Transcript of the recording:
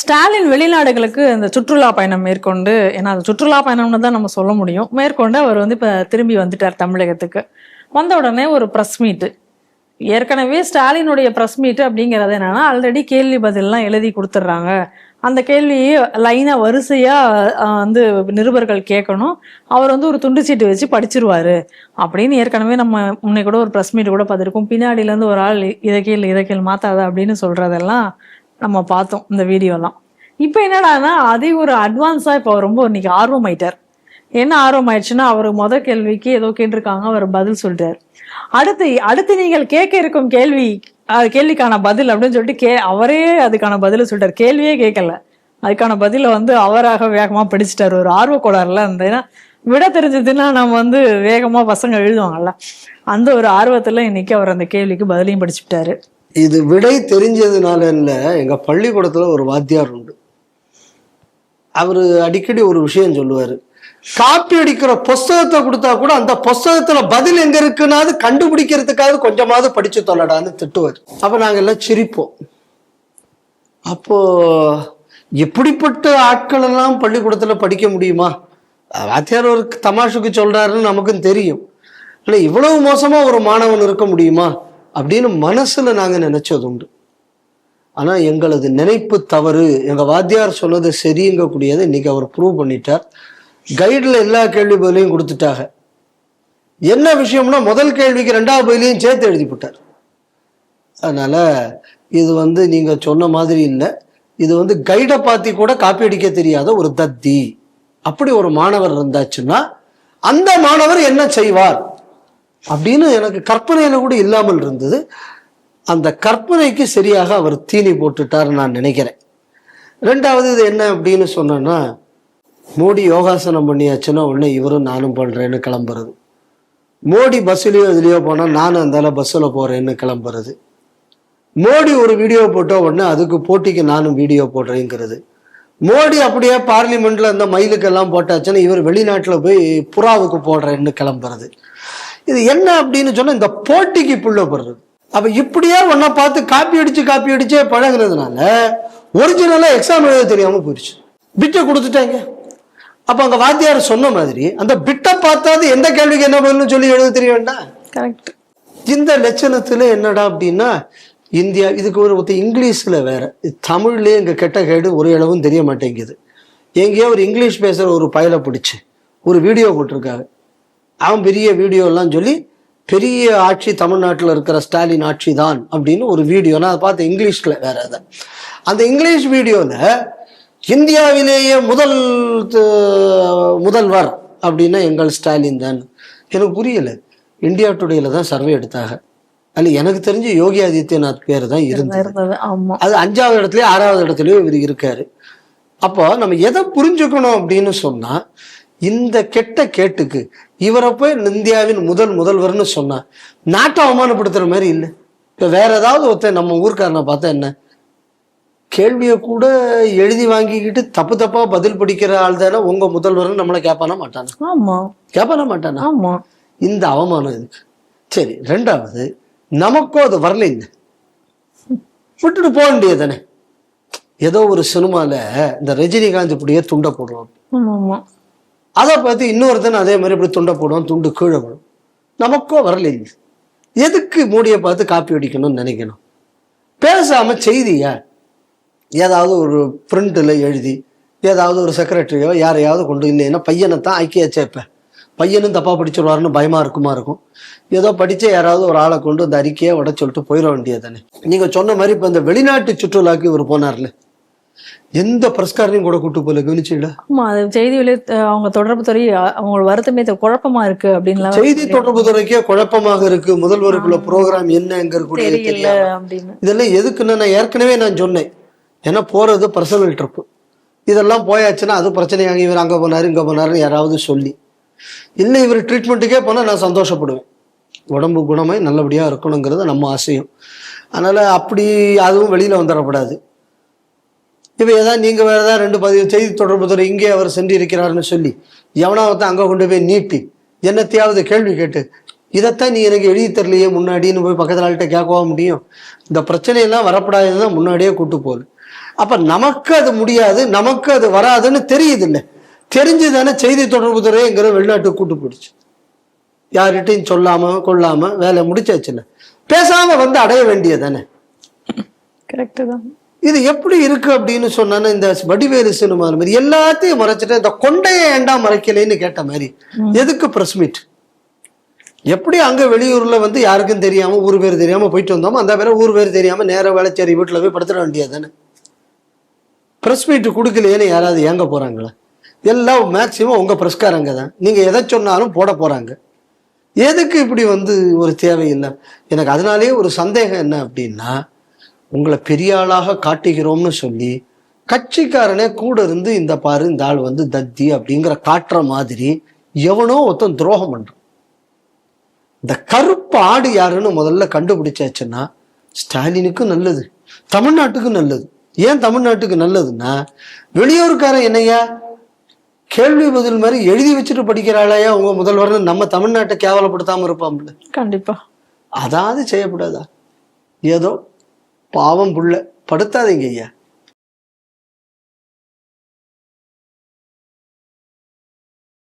ஸ்டாலின் வெளிநாடுகளுக்கு இந்த சுற்றுலா பயணம் மேற்கொண்டு ஏன்னா அது சுற்றுலா பயணம்னு தான் நம்ம சொல்ல முடியும். மேற்கொண்டு அவர் வந்து இப்போ திரும்பி வந்துட்டார் தமிழகத்துக்கு. வந்த உடனே ஒரு ப்ரெஸ் மீட்டு ஏற்கனவே ஸ்டாலினுடைய ப்ரெஸ் மீட் அப்படிங்கிறது என்னன்னா ஆல்ரெடி கேள்வி பதிலெலாம் எழுதி கொடுத்துட்றாங்க அந்த கேள்வியை லைனாக வரிசையாக வந்து நிருபர்கள் கேட்கணும். அவர் வந்து ஒரு துண்டு சீட்டு வச்சு படிச்சிருவார். அப்படின்னு ஏற்கனவே நம்ம முன்னே கூட ஒரு ப்ரெஸ் மீட் கூட பார்த்துருக்கோம். பின்னாடியிலேருந்து ஒரு ஆள் இதை கேள் இதை கேள் மாத்தாத அப்படின்னு சொல்கிறதெல்லாம் நம்ம பார்த்தோம் இந்த வீடியோலாம். இப்போ என்னடான்னா அதே ஒரு அட்வான்ஸாக இப்போ ரொம்ப இன்னைக்கு ஆர்வம் ஆயிட்டார் என்ன ஆர்வம் ஆயிடுச்சுன்னா அவர் முத கேள்விக்கு ஏதோ கேட்டிருக்காங்க அவர் பதில் சொல்றாரு. அடுத்து அடுத்து நீங்கள் கேட்க இருக்கும் கேள்வி கேள்விக்கான பதில் அப்படின்னு சொல்லிட்டு கே அவரே அதுக்கான பதில் சொல்லிட்டார் கேள்வியே கேட்கல. அதுக்கான பதிலை வந்து அவராக வேகமாக படிச்சிட்டார். ஒரு ஆர்வ கோளாறுல அந்த ஏன்னா விட தெரிஞ்சதுன்னா நம்ம வந்து வேகமாக பசங்க எழுதுவாங்கல்ல. அந்த ஒரு ஆர்வத்தில் இன்னைக்கு அவர் அந்த கேள்விக்கு பதிலையும் படிச்சுட்டாரு. இது விடை தெரிஞ்சதுனால இல்லை எங்கள் பள்ளிக்கூடத்தில் ஒரு வாத்தியார் உண்டு. அவர் அடிக்கடி ஒரு விஷயம் சொல்லுவார். காப்பி அடிக்கிற புஸ்தகத்தை கொடுத்தா கூட அந்த புஸ்தகத்துல பதில் எங்க இருக்குன்னாது கண்டுபிடிக்கிறதுக்காவது கொஞ்சமாவது படிச்சு தொல்லடான்னு திட்டுவார். அப்ப நாங்க எல்லாம் சிரிப்போம். அப்போ எப்படிப்பட்ட ஆட்கள் எல்லாம் பள்ளிக்கூடத்துல படிக்க முடியுமா? வாத்தியார் ஒரு தமாஷுக்கு சொல்றாருன்னு நமக்கும் தெரியும். இல்லை இவ்வளவு மோசமா ஒரு மாணவன் இருக்க முடியுமா? அப்படின்னு மனசுல நாங்க நினைச்சது உண்டு. ஆனா எங்களது நினைப்பு தவறு. எங்க வாத்தியார் சொன்னது சரிங்கக்கூடியதை இன்னைக்கு அவர் ப்ரூவ் பண்ணிட்டார். கைடில் எல்லா கேள்வி பதிலையும் கொடுத்துட்டாங்க. என்ன விஷயம்னா முதல் கேள்விக்கு ரெண்டாவது பதிலையும் சேர்த்து எழுதி போட்டார். அதனால இது வந்து நீங்க சொன்ன மாதிரி இல்லை. இது வந்து கைடை பார்த்து கூட காப்பி அடிக்க தெரியாத ஒரு தத்தி. அப்படி ஒரு மாணவர் இருந்தாச்சுன்னா அந்த மாணவர் என்ன செய்வார்? அப்படின்னு எனக்கு கற்பனையில கூட இல்லாமல் இருந்தது. அந்த கற்பனைக்கு சரியாக அவர் தீனி போட்டுட்டார் நான் நினைக்கிறேன். ரெண்டாவது இது என்ன அப்படின்னு சொன்னேன்னா மோடி யோகாசனம் பண்ணியாச்சுன்னா உடனே இவரும் நானும் பண்றேன்னு கிளம்புறது. மோடி பஸ்ஸுலேயோ இதுலயோ போனா நானும் அந்த பஸ்ஸில் போறேன்னு கிளம்புறது. மோடி ஒரு வீடியோ போட்ட உடனே அதுக்கு போட்டிக்கு நானும் வீடியோ போடுறேங்கிறது. மோடி அப்படியே பார்லிமெண்ட்ல இந்த மயிலுக்கெல்லாம் போட்டாச்சுன்னா இவர் வெளிநாட்டுல போய் புறாவுக்கு போடுறேன்னு கிளம்புறது. இது என்ன அப்படின்னு சொன்னா இந்த போட்டிக்கு புள்ளப்படுறது அப்ப இப்படியே ஒன்ன பார்த்து காப்பி அடிச்சு காப்பி அடிச்சே பழகுனதுனால ஒரிஜினலா எக்ஸாம் எழுத தெரியாம போயிடுச்சு. பிட்டை கொடுத்துட்டாங்க. அப்ப அங்க வாத்தியார் சொன்ன மாதிரி அந்த பிட்டை பார்த்தாது எந்த கேள்விக்கு என்ன பதில்னு சொல்லி எழுத தெரிய வேண்டாம் கரெக்ட் இந்த லட்சணத்துல என்னடா அப்படின்னா இந்தியா இதுக்கு ஒரு ஒருத்தர் இங்கிலீஷ்ல வேற தமிழ்லயே இங்க கெட்ட கேடு ஒரு அளவும் தெரிய மாட்டேங்குது. எங்கேயோ ஒரு இங்கிலீஷ் பேசுற ஒரு பயலை பிடிச்சு ஒரு வீடியோ போட்டிருக்காங்க அவன் பெரிய வீடியோ எல்லாம் சொல்லி பெரிய ஆட்சி தமிழ்நாட்டில் இருக்கிற ஸ்டாலின் ஆட்சி தான் அப்படின்னு ஒரு வீடியோ நான் அதை பார்த்தேன் இங்கிலீஷ்ல வேற அதை அந்த இங்கிலீஷ் வீடியோல இந்தியாவிலேயே முதல் முதல்வர் அப்படின்னா எங்கள் ஸ்டாலின் தான். எனக்கு புரியல. இந்தியா டுடேல தான் சர்வே எடுத்தாங்க. அதுல எனக்கு தெரிஞ்சு யோகி ஆதித்யநாத் பேர் தான் இருந்தது. அது அஞ்சாவது இடத்துலயோ ஆறாவது இடத்துலயோ இவர் இருக்காரு. அப்போ நம்ம எதை புரிஞ்சுக்கணும் அப்படின்னு சொன்னா இந்த கெட்ட கேட்டுக்கு இவரை போய் இந்தியாவின் முதல் முதல்வர்னு சொன்னா நாட்டை அவமானப்படுத்துற மாதிரி இல்லை. இப்ப வேற ஏதாவது ஒருத்தன் நம்ம ஊர்க்காரனை பார்த்தா என்ன? கேள்வியை கூட எழுதி வாங்கிக்கிட்டு தப்பு தப்பா பதில் படிக்கிற ஆள் தானே உங்க முதல்வர்னு நம்மளை கேட்பானா மாட்டானா? ஆமா. கேட்பானா மாட்டானா? ஆமா. இந்த அவமானம் இதுக்கு சரி ரெண்டாவது நமக்கும் அது வரல இல்லை விட்டுட்டு போக வேண்டியது தானே ஏதோ ஒரு சினிமால இந்த ரஜினிகாந்த் இப்படியே துண்டை ஆமா அதை பார்த்து இன்னொருத்தன் அதே மாதிரி இப்படி துண்டை போடுவோம் துண்டு கீழே விடும் நமக்கும் வரலைங்க எதுக்கு மோடியை பார்த்து காப்பி அடிக்கணும்னு நினைக்கணும்? பேசாமல் செய்தியா ஏதாவது ஒரு பிரிண்டில் எழுதி ஏதாவது ஒரு செக்ரட்டரியோ யாரையாவது கொண்டு இல்லைன்னா பையனை தான் ஐக்கிய சேர்ப்பேன். பையனும் தப்பாக படிச்சிருவாருன்னு பயமாக இருக்குமா இருக்கும்? ஏதோ படித்த யாராவது ஒரு ஆளை கொண்டு அந்த அறிக்கையை உட சொல்லிட்டு போயிட வேண்டியது தானே நீங்கள் சொன்ன மாதிரி இப்போ இந்த வெளிநாட்டு சுற்றுலாக்கு இவர் போனார்ல. எந்த பிரஸ்காரனையும் கூட கூட்டு போல கவனிச்சுல ஆமா அது செய்தி வெளி அவங்க தொடர்பு துறை அவங்களோட வருத்தமே குழப்பமா இருக்கு அப்படின்லாம் செய்தி தொடர்பு துறைக்கே குழப்பமாக இருக்கு. முதல்வருக்குள்ள ப்ரோக்ராம் தெரியல தெரியல. அப்படின்னு. இதெல்லாம் எதுக்குன்னு நான் ஏற்கனவே நான் சொன்னேன். ஏன்னா போறது பர்சனல் ட்ரிப்பு இதெல்லாம் போயாச்சுன்னா அது பிரச்சனையாக இவர் அங்க போனாரு இங்க போனாருன்னு யாராவது சொல்லி. இல்லை இவர் ட்ரீட்மெண்ட்டுக்கே போனா நான் சந்தோஷப்படுவேன். உடம்பு குணமாய் நல்லபடியா இருக்கணுங்கிறது நம்ம ஆசையும். அதனால அப்படி அதுவும் வெளியில வந்துடக்கூடாது. இப்போ ஏதாவது நீங்கள் வேறு ஏதாவது ரெண்டு பதிவு செய்தி தொடர்பு துறை இங்கே அவர் சென்றிருக்கிறாருன்னு சொல்லி எவனா அங்கே கொண்டு போய் நீட்டி என்னத்தையாவது கேள்வி கேட்டு இதைத்தான் நீ எனக்கு எழுதி தரலையே முன்னாடின்னு போய் பக்கத்தில் ஆள்கிட்ட கேட்கவா முடியும்? இந்த பிரச்சனையெல்லாம் வரப்படாதுன்னு தான் முன்னாடியே கூட்டு போகுது. அப்போ நமக்கு அது முடியாது நமக்கு அது வராதுன்னு தெரியுது இல்லை தெரிஞ்சு தானே செய்தி தொடர்பு துறைங்கிற வெளிநாட்டுக்கு கூட்டு போயிடுச்சு. யார்கிட்டையும் சொல்லாமல் கொள்ளாமல் வேலை முடிச்சாச்சுல்ல. பேசாமல் வந்து அடைய வேண்டியதானே கரெக்டு தான். இது எப்படி இருக்கு அப்படின்னு சொன்னா இந்த வடிவேலு சினிமா மாதிரி எல்லாத்தையும் மறைச்சிட்டு இந்த கொண்டையை ஏண்டா மறைக்கலைன்னு கேட்ட மாதிரி. எதுக்கு பிரஸ் மீட் எப்படி அங்க வெளியூர்ல வந்து யாருக்கும் தெரியாம ஊர் பேர் தெரியாம போயிட்டு வந்தோமோ அந்த பேரை ஊர் பேர் தெரியாம நேர வேலைச்சேரி வீட்டுல போய் படுத்துட வேண்டியது தானே பிரஸ் மீட் கொடுக்கலையேன்னு யாராவது ஏங்க போறாங்களா? எல்லாம் மேக்சிமம் உங்க பிரஸ்காரங்க தான். நீங்க எதை சொன்னாலும் போட போறாங்க. எதுக்கு இப்படி வந்து ஒரு தேவையில்லை எனக்கு அதனாலேயே ஒரு சந்தேகம் என்ன அப்படின்னா உங்களை பெரிய ஆளாக காட்டுகிறோம்னு சொல்லி கட்சிக்காரனே கூட இருந்து இந்த பாரு இந்த ஆள் வந்து தத்தி அப்படிங்கிற காட்டுற மாதிரி எவனோ ஒருத்தன் துரோகம் பண்றான். இந்த கருப்பு ஆடு யாருன்னு முதல்ல கண்டுபிடிச்சாச்சுன்னா ஸ்டாலினுக்கும் நல்லது தமிழ்நாட்டுக்கும் நல்லது. ஏன் தமிழ்நாட்டுக்கு நல்லதுன்னா வெளியூருக்காரன் என்னையா? கேள்வி பதில் மாதிரி எழுதி வச்சுட்டு படிக்கிறாளையா? உங்க முதல்வர்னு நம்ம தமிழ்நாட்டை கேவலப்படுத்தாம இருப்பான்ல கண்டிப்பா. அதாவது செய்யக்கூடாதா? ஏதோ பாவம் புள்ள படுத்தாதீங்க ஐயா.